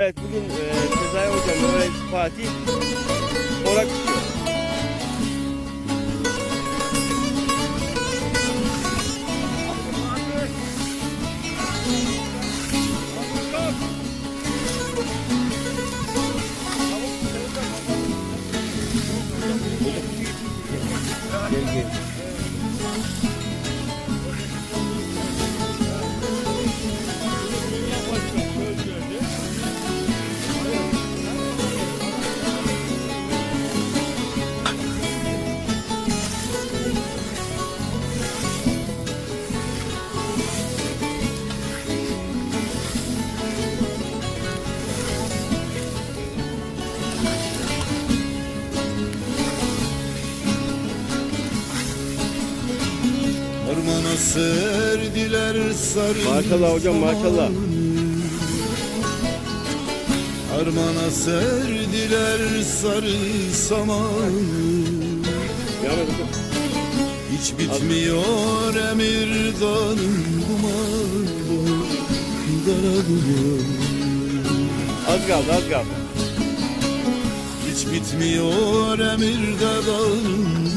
Evet bugün e, Sezai Hocam öğrencisi Fatih orak tutuyor. Gel gel. Ormana serdiler sarı Maşallah hocam, maşallah. Harmana serdiler sarı samanı. Hiç bitmiyor emir dağının dumanı Daralıyor Az kaldı az kaldı. Hiç bitmiyor emir dağının dumanı